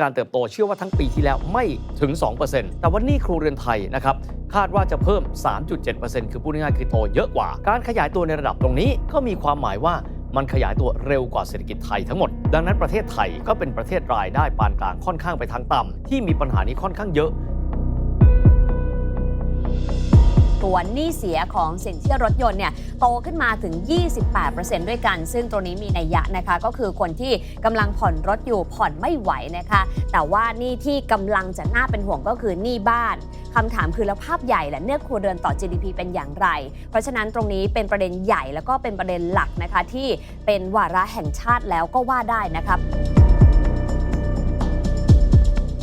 การเติบโตเชื่อว่าทั้งปีที่แล้วไม่ถึง 2%แต่ว่านี้ครัวเรือนไทยนะครับคาดว่าจะเพิ่ม 3.7%คือพูดง่ายๆคือโตเยอะกว่า การขยายตัวในระดับตรงนี้ก็มีความหมายว่ามันขยายตัวเร็วกว่าเศรษฐกิจไทยทั้งหมด ดังนั้นประเทศไทยก็เป็นประเทศรายได้ปานกลางค่อนข้างไปทางต่ำที่มีปัญหานี้ค่อนข้างเยอะ ตัวหนี้เสียของสินเชื่อรถยนต์เนี่ยโตขึ้นมาถึง 28%ด้วยกัน ซึ่งตรงนี้มีนัยยะนะคะ ก็คือคนที่กำลังผ่อนรถอยู่ผ่อนไม่ไหวนะคะ แต่ว่านี่ที่กำลังจะน่าเป็นห่วงก็คือหนี้บ้านคำถามคือแล้วภาพใหญ่และเนี่ยครัวเรือนต่อ GDP เป็นอย่างไร เพราะฉะนั้นตรงนี้เป็นประเด็นใหญ่แล้วก็เป็นประเด็นหลักนะคะที่เป็นวาระแห่งชาติแล้วก็ว่าได้นะครับ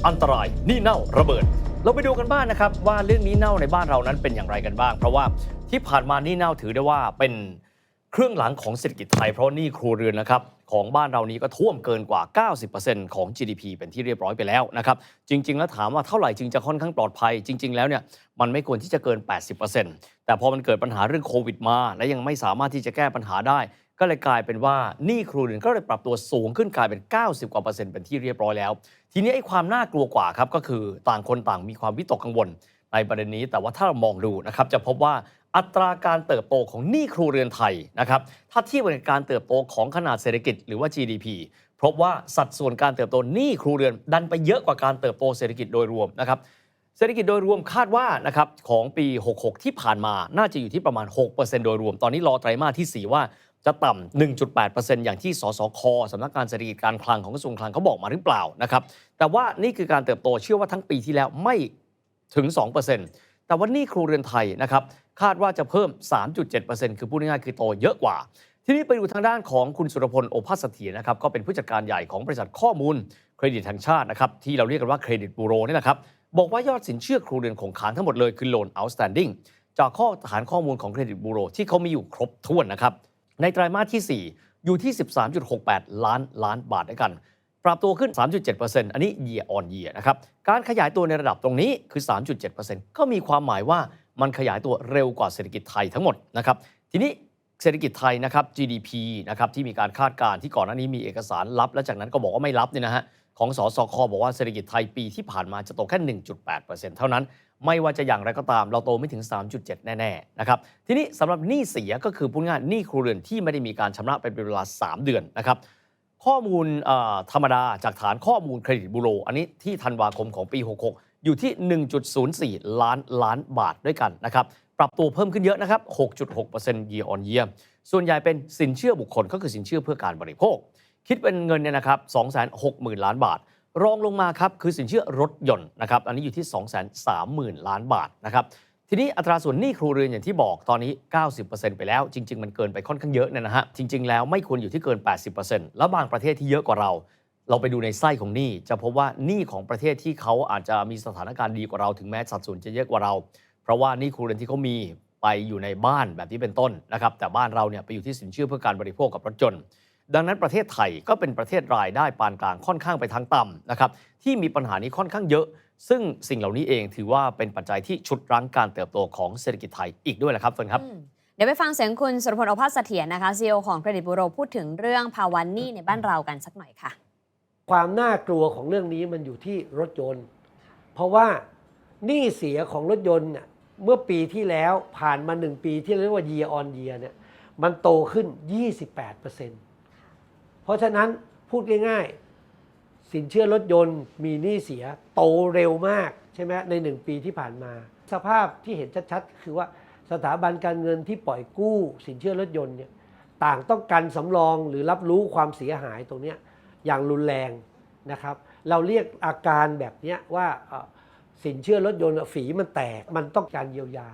อันตรายนี่เน่าระเบิด เราไปดูกันบ้างนะครับว่าเรื่องนี้เน่าในบ้านเรานั้นเป็นอย่างไรกันบ้าง เพราะว่าที่ผ่านมานี้เน่าถือได้ว่าเป็นเครื่องหลังของเศรษฐกิจไทยเพราะนี้ครัวเรือนนะครับของบ้านเรานี้ก็ท่วมเกินกว่า 90%ของ GDP เป็นที่เรียบร้อยไปแล้วนะครับจริง ๆ แล้วถามว่าเท่าไหร่จึงจะค่อนข้างปลอดภัย จริง ๆ แล้วเนี่ยมันไม่ควรที่จะเกิน 80%แต่พอมันเกิดปัญหาเรื่องโควิดมา และยังไม่สามารถที่จะแก้ปัญหาได้ ก็เลยกลายเป็นว่าหนี้ครัวเรือนก็เลยปรับตัวสูงขึ้นกลายเป็น 90 กว่าเปอร์เซ็นต์เป็นที่เรียบร้อยแล้ว ทีนี้ไอ้ความน่ากลัวกว่าครับก็คือต่างคนต่างมีความวิตกกังวลในประเด็นนี้ แต่ว่าถ้าเรามองดูนะครับจะพบว่าอัตราการเติบโตของหนี้ครัวเรือนไทยนะครับถ้าเทียบกับการเติบโตของขนาดเศรษฐกิจหรือว่า GDP พบว่าสัดส่วนการเติบโตหนี้ครัวเรือนดันไปเยอะกว่าการเติบโตเศรษฐกิจโดยรวมนะครับเศรษฐกิจโดยรวมคาดว่านะครับของปี 66 ที่ผ่านมาน่าจะอยู่ที่ประมาณ 6%โดยรวม ตอนนี้รอไตรมาสที่ 4 ว่า จะต่ำ 1.8%อย่างที่สสคสำนักงานเศรษฐกิจการคลังของกระทรวงคลังเขาบอกมาหรือเปล่านะครับ แต่ว่านี่คือการเติบโตเชื่อว่าทั้งปีที่แล้วไม่ถึง 2%แต่ว่านี่ครัวเรือนไทยนะครับคาดว่าจะเพิ่ม 3.7%คือพูดง่ายๆคือโตเยอะกว่า ทีนี้ไปดูทางด้านของคุณสุรพลโอภาสเถียรนะครับก็เป็นผู้จัดการใหญ่ของบริษัทข้อมูลเครดิตแห่งชาตินะครับที่เราเรียกกันว่าเครดิตบูโรนี่แหละครับบอกว่ายอดสินเชื่อครัวเรือนคงค้างทั้งหมดเลยคือ loan outstanding จากข้อฐานข้อมูลของเครดิตบูโรที่เขามีอยู่ครบถ้วนนะครับ ในไตรมาสที่ 4 อยู่ที่ 13.68 ล้านล้านบาทด้วยกัน ปรับตัวขึ้น 3.7%อันนี้ year on year นะครับ การขยายตัวในระดับตรงนี้คือ 3.7%ก็มีความหมายว่ามันขยายตัวเร็วกว่าเศรษฐกิจไทยทั้งหมดนะครับ ทีนี้เศรษฐกิจไทยนะครับ GDP นะครับที่มีการคาดการณ์ที่ก่อนหน้านี้มีเอกสารลับ และจากนั้นก็บอกว่าไม่รับเนี่ยนะฮะของสสคบอกว่าเศรษฐกิจไทยปีที่ผ่านมาจะโตแค่ 1.8%เท่านั้น ไม่ว่าจะอย่างไรก็ตามเราโตไม่ถึง 3.7 แน่ๆนะครับทีนี้สำหรับหนี้เสียก็คือพูดง่ายหนี้ครัวเรือนที่ไม่ได้มีการชำระเป็นเวลา 3 เดือนนะครับข้อมูลธรรมดาจากฐานข้อมูลเครดิตบูโร อันนี้ที่ธันวาคมของปี 66 อยู่ที่ 1.04 ล้านล้านบาทด้วยกันนะครับปรับตัวเพิ่มขึ้นเยอะนะครับ 6.6% year on year ส่วนใหญ่เป็นสินเชื่อบุคคลก็คือสินเชื่อเพื่อการบริโภค คิดเป็นเงินเนี่ยนะครับ260,000 ล้านบาท รองลงมาครับคือสินเชื่อรถยนต์นะครับอันนี้อยู่ที่ 230,000 ล้านบาทนะครับทีนี้อัตราส่วนหนี้ครัวเรือนอย่างที่บอกตอนนี้ 90%ไปแล้ว จริง ๆ มันเกินไปค่อนข้างเยอะเนี่ยนะฮะจริง ๆ แล้วไม่ควรอยู่ที่เกิน 80%แล้วบางประเทศที่เยอะกว่าเรา เราไปดูในไส้ของหนี้จะพบว่าหนี้ของประเทศที่เขาอาจจะมีสถานการณ์ดีกว่าเราถึงแม้สัดส่วนจะเยอะกว่าเรา เพราะว่าหนี้ครัวเรือนที่เขามีไปอยู่ในบ้านแบบนี้เป็นต้นนะครับแต่บ้านเราเนี่ยไปอยู่ที่สินเชื่อเพื่อการบริโภคกับรถยนต์ ดังนั้นประเทศไทยก็เป็นประเทศรายได้ปานกลางค่อนข้างไปทางต่ำนะครับที่มีปัญหานี้ค่อนข้างเยอะ ซึ่งสิ่งเหล่านี้เองถือว่าเป็นปัจจัยที่ฉุดรั้งการเติบโตของเศรษฐกิจไทยอีกด้วยแหละครับเฟิร์นครับอืมเดี๋ยวไปฟังเสียงคุณสุรพลโอภาสเสถียรนะคะ CEO ของเครดิตบูโรพูดถึงเรื่องภาวะหนี้ในบ้านเรากันสักหน่อยค่ะ ความน่ากลัวของเรื่องนี้มันอยู่ที่รถยนต์ เพราะว่าหนี้เสียของรถยนต์เนี่ยเมื่อปีที่แล้วผ่านมา1ปีที่เรียกว่า year on year เนี่ยมันโตขึ้น 28%เพราะฉะนั้นพูดง่ายๆ สินเชื่อรถยนต์มีหนี้เสียโตเร็วมากใช่ไหมใน1ปีที่ผ่านมา สภาพที่เห็นชัดๆ คือว่าสถาบันการเงินที่ปล่อยกู้สินเชื่อรถยนต์เนี่ยต่างต้องการสำรองหรือรับรู้ความเสียหายตรงนี้อย่างรุนแรงนะครับ เราเรียกอาการแบบนี้ว่าสินเชื่อรถยนต์ฝีมันแตกมันต้องการเยียวยา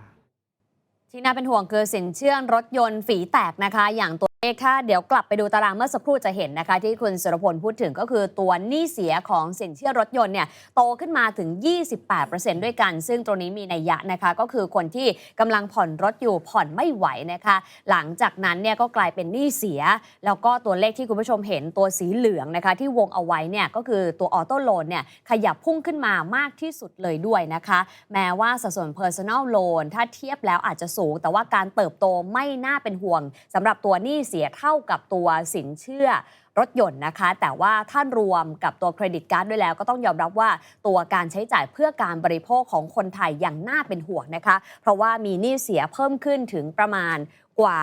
ที่น่าเป็นห่วงคือสินเชื่อรถยนต์ฝีแตกนะคะ อย่างตัว เลขถ้าเดี๋ยวกลับไปดูตารางเมื่อสักครู่จะเห็นนะคะ ที่คุณสุรพลพูดถึงก็คือตัวหนี้เสียของสินเชื่อรถยนต์เนี่ยโตขึ้นมาถึง 28%ด้วยกัน ซึ่งตรงนี้มีนัยยะนะคะ ก็คือคนที่กำลังผ่อนรถอยู่ผ่อนไม่ไหวนะคะ หลังจากนั้นเนี่ยก็กลายเป็นหนี้เสีย แล้วก็ตัวเลขที่คุณผู้ชมเห็นตัวสีเหลืองนะคะ ที่วงเอาไว้เนี่ยก็คือตัวออโต้โลนเนี่ยขยับพุ่งขึ้นมามากที่สุดเลยด้วยนะคะ แม้ว่าสัดส่วน personal loan ถ้าเทียบแล้วอาจจะสูง แต่ว่าการเติบโตไม่น่าเป็นห่วงสำหรับตัวหนี้เสียเท่ากับตัวสินเชื่อรถยนต์นะคะ แต่ว่าถ้ารวมกับตัวเครดิตการ์ดด้วยแล้ว ก็ต้องยอมรับว่าตัวการใช้จ่ายเพื่อการบริโภคของคนไทยอย่างน่าเป็นห่วงนะคะ เพราะว่ามีหนี้เสียเพิ่มขึ้นถึงประมาณกว่า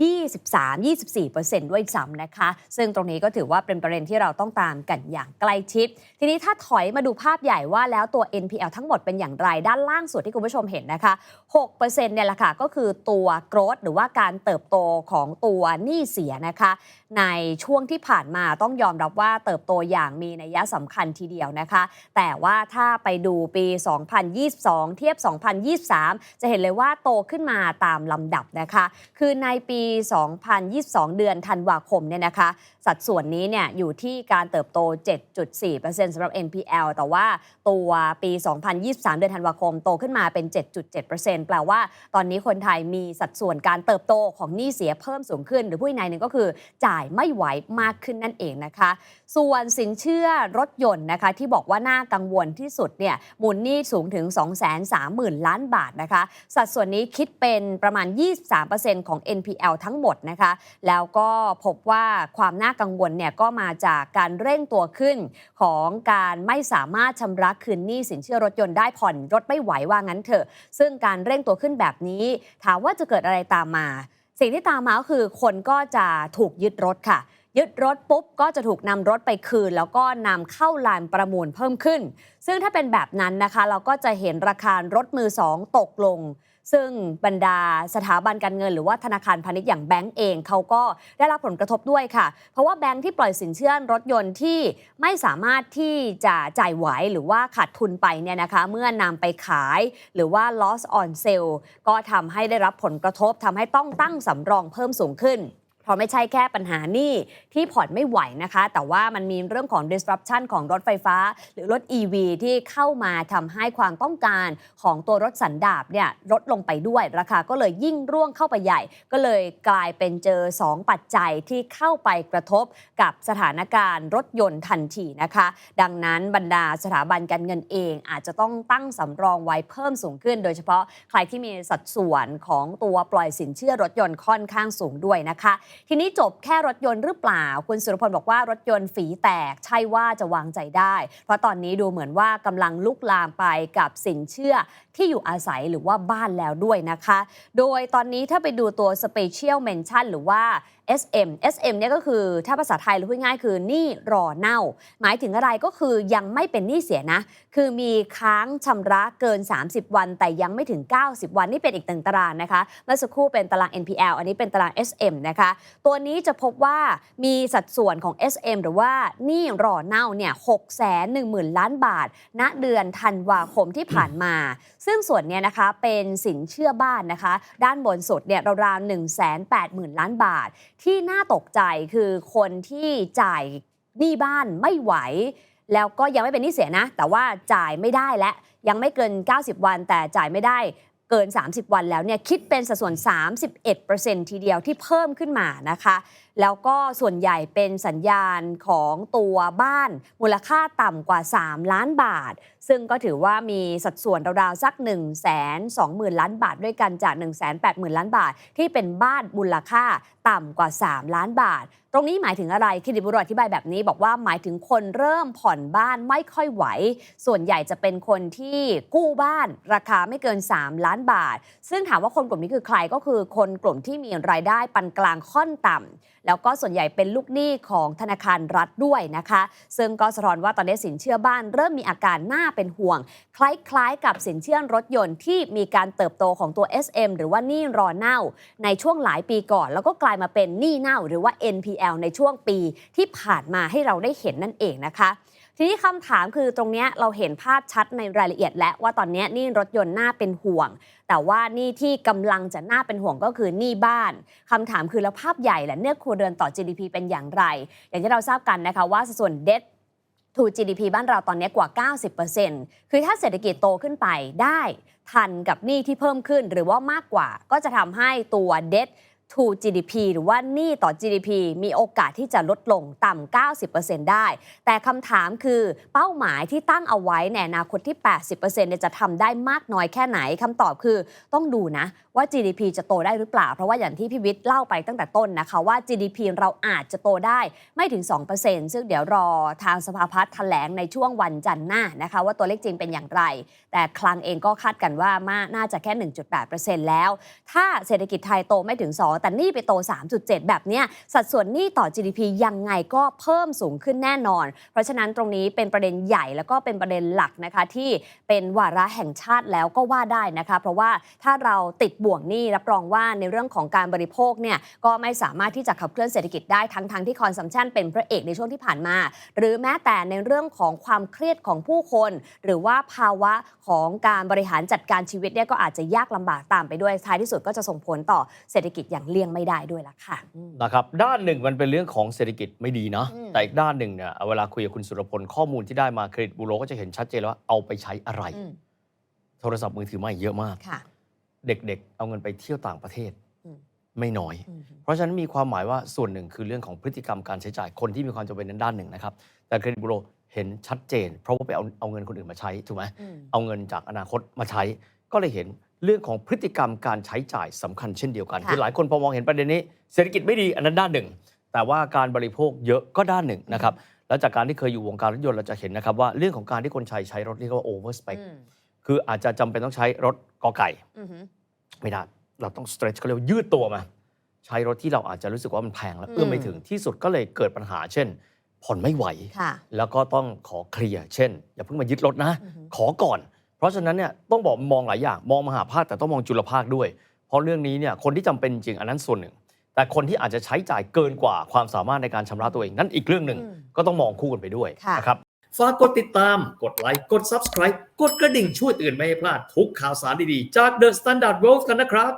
23-24%ด้วยซ้ำนะคะ ซึ่งตรงนี้ก็ถือว่าเป็นประเด็นที่เราต้องตามกันอย่างใกล้ชิด ทีนี้ถ้าถอยมาดูภาพใหญ่ว่าแล้วตัว NPL ทั้งหมดเป็นอย่างไรด้านล่างสุดที่คุณผู้ชมเห็นนะคะ6%เนี่ยแหละค่ะก็คือตัวโกรดหรือว่าการเติบโตของตัวหนี้เสียนะคะ ในช่วงที่ผ่านมาต้องยอมรับว่าเติบโตอย่างมีนัยสำคัญทีเดียวนะคะ แต่ว่าถ้าไปดูปี 2022 เทียบ 2023 จะเห็นเลยว่าโตขึ้นมาตามลำดับนะคะ คือในปี2022 เดือนธันวาคมเนี่ยนะคะ สัดส่วนนี้เนี่ยอยู่ที่การเติบโต 7.4%สำหรับ NPL แต่ว่าตัวปี 2023 เดือนธันวาคมโตขึ้นมาเป็น 7.7%แปลว่าตอนนี้คนไทยมีสัดส่วนการเติบโตของหนี้เสียเพิ่มสูงขึ้น หรือผู้ในหนึ่งก็คือจ่ายไม่ไหวมากขึ้นนั่นเองนะคะ ส่วนสินเชื่อรถยนต์นะคะที่บอกว่าน่ากังวลที่สุดเนี่ยมูลหนี้สูงถึง 230,000 ล้านบาทนะคะ สัดส่วนนี้คิดเป็นประมาณ 23%ของ NPL ทั้งหมดนะคะ แล้วก็พบว่าความน่ากังวลเนี่ยก็มาจากการเร่งตัวขึ้นของการไม่สามารถชำระคืนหนี้สินเชื่อรถยนต์ได้ผ่อนรถไม่ไหวว่างั้นเถอะ ซึ่งการเร่งตัวขึ้นแบบนี้ ถามว่าจะเกิดอะไรตามมา สิ่งที่ตามมาก็คือคนก็จะถูกยึดรถค่ะยึดรถปุ๊บก็จะถูกนำรถไปคืน แล้วก็นำเข้าลานประมูลเพิ่มขึ้น ซึ่งถ้าเป็นแบบนั้นนะคะ เราก็จะเห็นราคารถมือสองตกลง ซึ่งบรรดาสถาบันการเงิน หรือว่าธนาคารพาณิชย์อย่างแบงก์เองเขาก็ได้รับผลกระทบด้วยค่ะ เพราะว่าแบงก์ที่ปล่อยสินเชื่อรถยนต์ที่ไม่สามารถที่จะจ่ายไหวหรือว่าขาดทุนไปเนี่ยนะคะ เมื่อนำไปขายหรือว่า loss on sale ก็ทำให้ได้รับผลกระทบทำให้ต้องตั้งสำรองเพิ่มสูงขึ้น เพราะไม่ใช่แค่ปัญหานี้ที่ผ่อนไม่ไหวนะคะ แต่ว่ามันมีเรื่องของ disruption ของรถไฟฟ้า หรือรถ EV ที่เข้ามาทำให้ความต้องการของตัวรถสันดาปเนี่ยลดลงไปด้วย ราคาก็เลยยิ่งร่วงเข้าไปใหญ่ ก็เลยกลายเป็นเจอ 2 ปัจจัยที่เข้าไปกระทบกับสถานการณ์รถยนต์ทันทีนะคะ ดังนั้นบรรดาสถาบันการเงินเอง อาจจะต้องตั้งสำรองไว้เพิ่มสูงขึ้น โดยเฉพาะใครที่มีสัดส่วนของตัวปล่อยสินเชื่อรถยนต์ค่อนข้างสูงด้วยนะคะทีนี้จบแค่รถยนต์หรือเปล่า คุณสุรพลบอกว่ารถยนต์ฝีแตกใช่ว่าจะวางใจได้ เพราะตอนนี้ดูเหมือนว่ากำลังลุกลามไปกับสินเชื่อ ที่อยู่อาศัยหรือว่าบ้านแล้วด้วยนะคะ โดยตอนนี้ถ้าไปดูตัว Special Mention หรือว่า SM SM เนี่ยก็คือถ้าภาษาไทยหรือพูดง่ายคือหนี้รอเน่า หมายถึงอะไรก็คือยังไม่เป็นหนี้เสียนะ คือมีค้างชำระเกิน 30 วัน แต่ยังไม่ถึง 90 วันนี่เป็นอีกหนึ่งตารางนะคะ เมื่อสักครู่เป็นตาราง NPL อันนี้เป็นตาราง SM นะคะ ตัวนี้จะพบว่ามีสัดส่วนของ SM หรือว่าหนี้รอเน่าเนี่ย6 1 0 0 0 0ล้านบาท ณเดือนธันวาคมที่ผ่านมาซึ่งส่วนนี้นะคะเป็นสินเชื่อบ้านนะคะ ด้านบนสุดเนี่ยราวๆ1 8 0 0 0 0ล้านบาท ที่น่าตกใจคือคนที่จ่ายหนี้บ้านไม่ไหว แล้วก็ยังไม่เป็นหนี้เสียนะ แต่ว่าจ่ายไม่ได้และยังไม่เกิน 90 วันแต่จ่ายไม่ได้ เกิน 30 วันแล้วเนี่ยคิดเป็นสัดส่วน 31%ทีเดียวที่เพิ่มขึ้นมานะคะ แล้วก็ส่วนใหญ่เป็นสัญญาณของตัวบ้านมูลค่าต่ำกว่า 3 ล้านบาท ซึ่งก็ถือว่ามีสัดส่วนราวๆสัก 1 2 0 0 0 0 ล้านบาทด้วยกันจาก 1 8 0 0 0 0 ล้านบาท ที่เป็นบ้านมูลค่าต่ำกว่า 3 ล้านบาท ตรงนี้หมายถึงอะไรเครดิตบูโรอธิบายแบบนี้ บอกว่าหมายถึงคนเริ่มผ่อนบ้านไม่ค่อยไหว ส่วนใหญ่จะเป็นคนที่กู้บ้านราคาไม่เกิน 3 ล้านบาท ซึ่งถามว่าคนกลุ่มนี้คือใครก็คือคนกลุ่มที่มีรายได้ปานกลางค่อนต่ำแล้วก็ส่วนใหญ่เป็นลูกหนี้ของธนาคารรัฐด้วยนะคะ ซึ่งก็สะท้อนว่าตอนนี้สินเชื่อบ้าน เริ่มมีอาการน่าเป็นห่วง คล้ายๆ กับสินเชื่อรถยนต์ที่มีการเติบโตของตัว SM หรือว่าหนี้รอเน่า ในช่วงหลายปีก่อน แล้วก็กลายมาเป็นหนี้เน่าหรือว่า NPL ในช่วงปีที่ผ่านมาให้เราได้เห็นนั่นเองนะคะทีนี้คำถามคือตรงนี้เราเห็นภาพชัดในรายละเอียด และว่าตอนนี้นี่รถยนต์น่าเป็นห่วง แต่ว่านี่ที่กำลังจะน่าเป็นห่วงก็คือหนี้บ้านคำถามคือแล้วภาพใหญ่และเนื้อครัวเรือนต่อ GDP เป็นอย่างไร อย่างที่เราทราบกันนะคะว่าส,ส่วน debt to GDP บ้านเราตอนนี้กว่า 90%คือถ้าเศรษฐกิจโตขึ้นไปได้ ทันกับหนี้ที่เพิ่มขึ้นหรือว่ามากกว่าก็จะทำให้ตัว debt to GDP หรือว่าหนี้ต่อ GDP มีโอกาสที่จะลดลงต่ำ 90%ได้ แต่คำถามคือเป้าหมายที่ตั้งเอาไว้ในอนาคตที่ 80%เนี่ยจะทำได้มากน้อยแค่ไหนคำตอบคือต้องดูนะว่า GDP จะโตได้หรือเปล่า เพราะว่าอย่างที่พี่วิทย์เล่าไปตั้งแต่ต้นนะคะว่า GDP เราอาจจะโตได้ไม่ถึง 2%ซึ่งเดี๋ยวรอทางสภาพัฒน์แถลงในช่วงวันจันทร์หน้านะคะ ว่าตัวเลขจริงเป็นอย่างไร แต่คลังเองก็คาดกันว่ามาน่าจะแค่ 1.8%แล้ว ถ้าเศรษฐกิจไทยโตไม่ถึง 2แต่หนี่ไปโต 3.7 แบบนี้สัดส่วนหนี้ต่อ GDP ยังไงก็เพิ่มสูงขึ้นแน่นอน เพราะฉะนั้นตรงนี้เป็นประเด็นใหญ่แล้วก็เป็นประเด็นหลักนะคะที่เป็นวาระแห่งชาติแล้วก็ว่าได้นะคะ เพราะว่าถ้าเราติดบ่วงหนี้รับรองว่าในเรื่องของการบริโภคเนี่ยก็ไม่สามารถที่จะขับเคลื่อนเศรษฐกิจได้ทั้งทงที่คอนซัมชันเป็นพระเอกในช่วงที่ผ่านมา หรือแม้แต่ในเรื่องของความเครียดของผู้คน หรือว่าภาวะของการบริหารจัดการชีวิตเนี่ยก็อาจจะยากลำบากตามไปด้วยท้ายที่สุดก็จะส่งผลต่อเศรษฐกิจอย่างเลี่ยงไม่ได้ด้วยละค่ะอืมนะครับด้านหนึ่งมันเป็นเรื่องของเศรษฐกิจไม่ดีนะอืม แต่อีกด้านหนึ่งเนี่ยเวลาคุยกับคุณสุรพลข้อมูลที่ได้มาเครดิตบูโรก็จะเห็นชัดเจนแล้วว่าเอาไปใช้อะไร อืมโทรศัพท์มือถือใหม่เยอะมาก ค่ะ เด็กๆ เอาเงินไปเที่ยวต่างประเทศ อืม ไม่น้อย อืมเพราะฉะนั้นมีความหมายว่าส่วนหนึ่งคือเรื่องของพฤติกรรมการใช้จ่ายคนที่มีความจำเป็นในด้านหนึ่งนะครับ แต่เครดิตบูโรเห็นชัดเจน เพราะว่าไปเอาเอาเงินคนอื่นมาใช้ถูกไหมอืม เอาเงินจากอนาคตมาใช้ ก็เลยเห็น เรื่องของพฤติกรรมการใช้จ่ายสำคัญเช่นเดียวกันค่ะคือหลายคนพอมองเห็นประเด็นนี้ เศรษฐกิจไม่ดีอันนั้นด้านหนึ่ง แต่ว่าการบริโภคเยอะก็ด้านหนึ่งนะครับแล้วจากการที่เคยอยู่วงการรถยนต์เราจะเห็นนะครับว่าเรื่องของการที่คนใช้ใช้รถที่เรียกว่าโอเวอร์สเปคอืมคืออาจจะจำเป็นต้องใช้รถกอไก่อืมไม่ได้เราต้อง stretch เขาเรียกว่ายืดตัวมา ใช้รถที่เราอาจจะรู้สึกว่ามันแพงแล้วเอื้อมไม่ถึงที่สุดก็เลยเกิดปัญหา เช่น ผ่อนไม่ไหวค่ะแล้วก็ต้องขอเคลียร์เช่น อย่าเพิ่งมายึดรถนะอือฮึขอก่อนเพ ราะฉะนั้นเนี่ยต้องบอกมองหลายอย่างมองมหาภาคแต่ต้องมองจุลภาคด้วย เพราะเรื่องนี้เนี่ยคนที่จำเป็นจริงอันนั้นส่วนหนึ่ง แต่คนที่อาจจะใช้จ่ายเกินกว่าความสามารถในการชำระตัวเองนั่นอีกเรื่องหนึ่งอืมก็ต้องมองคู่กันไปด้วยค่ะนะครับฝากกดติดตาม กดไลค์ กด subscribe กดกระดิ่งช่วยเตือนไม่ให้พลาดทุกข่าวสารดีๆ จาก The Standard World กันนะครับ